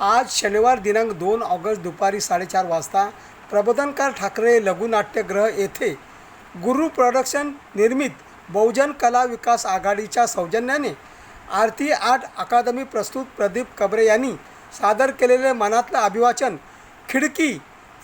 आज शनिवार दिनांक दोन ऑगस्ट दुपारी साडेचार वाजता प्रबोधनकार ठाकरे लघुनाट्यगृह येथे गुरु प्रोडक्शन निर्मित बहुजन कला विकास आघाडीच्या सौजन्याने आरती आर्ट अकादमी प्रस्तुत प्रदीप कबरे यांनी सादर केलेले मनातलं अभिवाचन खिडकी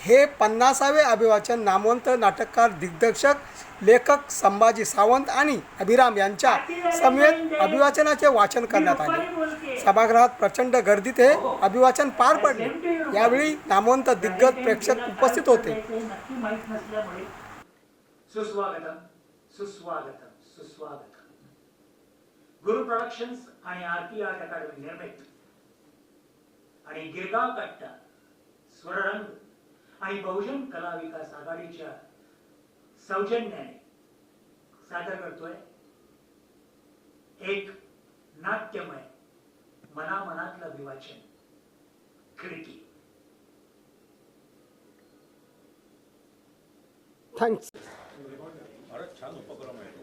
हे पन्नासावे अभिवाचन नामवंत नाटककार दिग्दर्शक लेखक संभाजी सावंत आणि अभिराम यांच्या समवेत अभिवाचनाचे वाचन करण्यात आले. सभागृहात प्रचंड गर्दीत हे अभिवाचन पार पडले. यावेळी नामवंत दिग्गज प्रेक्षक उपस्थित होते. सुस्वागतम सुस्वागतम सुस्वागतम. गुरु प्रोडक्शन्स आणि आरती आर्ट अकादमी निर्मित. आणि गिरगाव कट्टा स्वररंग आणि बहुजन कला विकास आघाडीच्या सौजन्याने सादर करतोय. एक नाट्यमय मनामनातलं विवाचन खिडकी. थँक्स फारच छान उपक्रम आहे.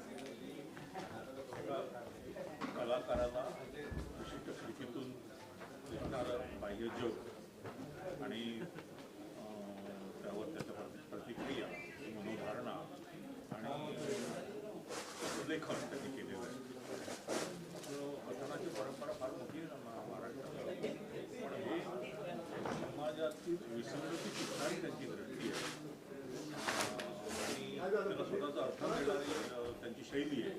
कलाकाराला विशिष्ट खिडकीतून दिसणारं बाह्य जग आणि त्यावर त्याच्या प्रतिक्रिया मनोधारणा आणि लेखन त्यांनी केलेलं आहे तर कथनाची परंपरा फार मोठी आहे ना महाराष्ट्रात पण हे समाजातील विसंगती शिकणारी त्यांची दृष्टी आहे आणि त्याला स्वतःचा अर्थ देणारी त्यांची शैली आहे.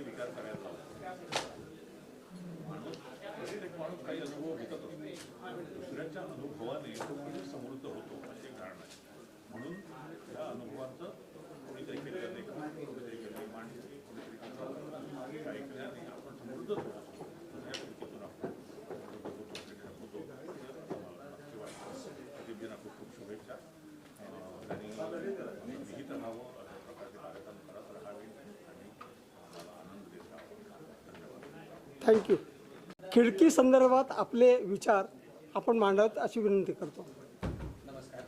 काही विचार करायला लावला. माणूस प्रत्येक माणूस काही अनुभव घेतच असतो. दुसऱ्याच्या अनुभवाने तो म्हणजे समृद्ध होतो असे कारण आहे. म्हणून या अनुभवांचं कोणीतरी केलेलं लेखन कोणीतरी केलेली मांडणी कोणीतरी ऐकल्याने आपण समृद्धच होतो. थँक्यू खिडकी संदर्भात आपले विचार आपण मांडत अशी विनंती करतो. नमस्कार.